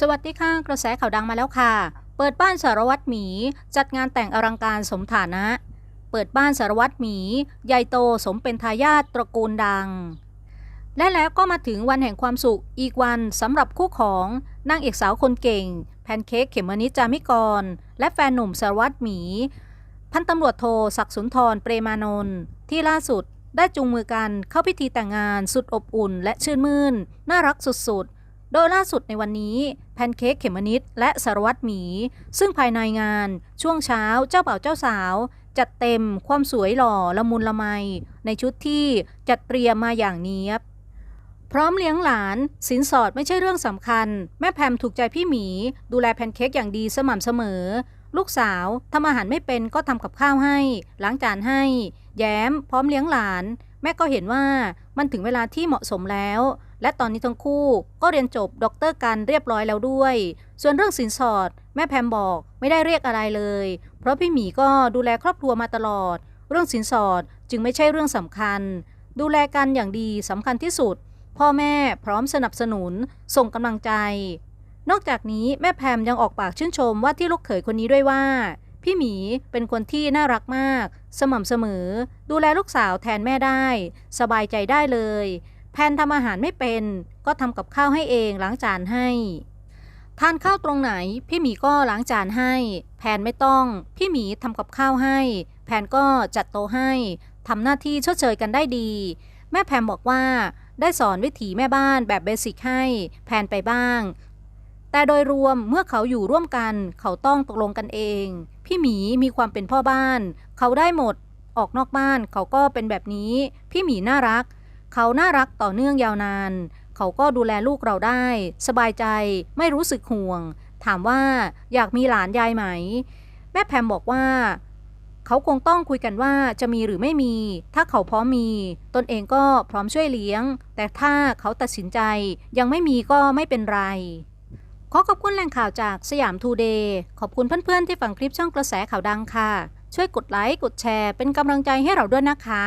สวัสดีค่ะ กระแสข่าวดังมาแล้วค่ะ เปิดบ้านสารวัตรหมี จัดงานแต่งอลังการสมฐานะ เปิดบ้านสารวัตรหมี ใหญ่โตสมเป็นทายาทตระกูลดัง และแล้วก็มาถึงวันแห่งความสุขอีกวันสำหรับคู่ของนางเอกสาวคนเก่ง แพนเค้กเขมมนิจามิกร และแฟนหนุ่มสารวัตรหมี พันตำรวจโทศักดิ์สุนทรเปรมานนท์ที่ล่าสุดได้จูงมือกันเข้าพิธีแต่งงานสุดอบอุ่นและชื่นมื่น น่ารักสุด โดยล่าสุดในวันนี้แพนเค้กเขมมนิดและสารวัตรหมี ซึ่งภายในงาน ช่วงเช้าเจ้าบ่าวเจ้าสาว จัดเต็มความสวยหล่อละมุนละไม ในชุดที่จัดเตรียมมาอย่างเนี้ยบ พร้อมเลี้ยงหลานสินสอดไม่ใช่เรื่องสำคัญ แม่แพมถูกใจพี่หมี ดูแลแพนเค้กอย่างดีสม่ำเสมอ ลูกสาวทำอาหารไม่เป็นก็ทำกับข้าวให้ล้างจานให้ แย้ม พร้อมเลี้ยงหลาน แม่ก็เห็นว่ามันถึงเวลาที่เหมาะสมแล้ว และตอนนี้ทั้งคู่ก็เรียนจบด็อกเตอร์กันเรียบร้อยแล้วด้วย ส่วนเรื่องสินสอด แม่แพมบอกไม่ได้เรียกอะไรเลย เพราะพี่หมีก็ดูแลครอบครัวมาตลอด เรื่องสินสอดจึงไม่ใช่เรื่องสำคัญ ดูแลกันอย่างดีสำคัญที่สุด พ่อแม่พร้อมสนับสนุน ส่งกำลังใจ นอกจากนี้แม่แพมยังออกปากชื่นชมว่าที่ลูกเขยคนนี้ด้วยว่า พี่หมีเป็นคนที่น่ารักมาก สม่ำเสมอ ดูแลลูกสาวแทนแม่ได้ สบายใจได้เลย แพนทำอาหารไม่เป็น ก็ทำกับข้าวให้เองล้างจานให้ ทานข้าวตรงไหน พี่หมีก็ล้างจานให้ แพนไม่ต้อง พี่หมีทำกับข้าวให้ แพนก็จัดโต๊ะให้ทำหน้าที่ชดเชยกันได้ดี แม่แพมบอกว่า ได้สอนวิถีแม่บ้านแบบเบสิกให้ แพนไปบ้าง แต่โดยรวมเมื่อเขาอยู่ร่วมกัน เขาต้องตกลงกันเอง พี่หมีมีความเป็นพ่อบ้าน เขาได้หมด ออกนอกบ้านเขาก็เป็นแบบนี้ พี่หมีน่ารัก เขาน่ารักต่อเนื่องยาวนาน เขาก็ดูแลลูกเราได้ สบายใจไม่รู้สึกห่วง ถามว่าอยากมีหลานยายไหม แม่แพมบอกว่า เขาคงต้องคุยกันว่าจะมีหรือไม่มี ถ้าเขาพร้อมมี ตนเองก็พร้อมช่วยเลี้ยง แต่ถ้าเขาตัดสินใจยังไม่มีก็ไม่เป็นไรขอขอบคุณแหล่งข่าวจากสยามทูเดย์ขอบคุณเพื่อนๆที่ฟังคลิปช่องกระแสข่าวดังค่ะ ช่วยกดไลค์กดแชร์เป็นกำลังใจให้เราด้วยนะคะ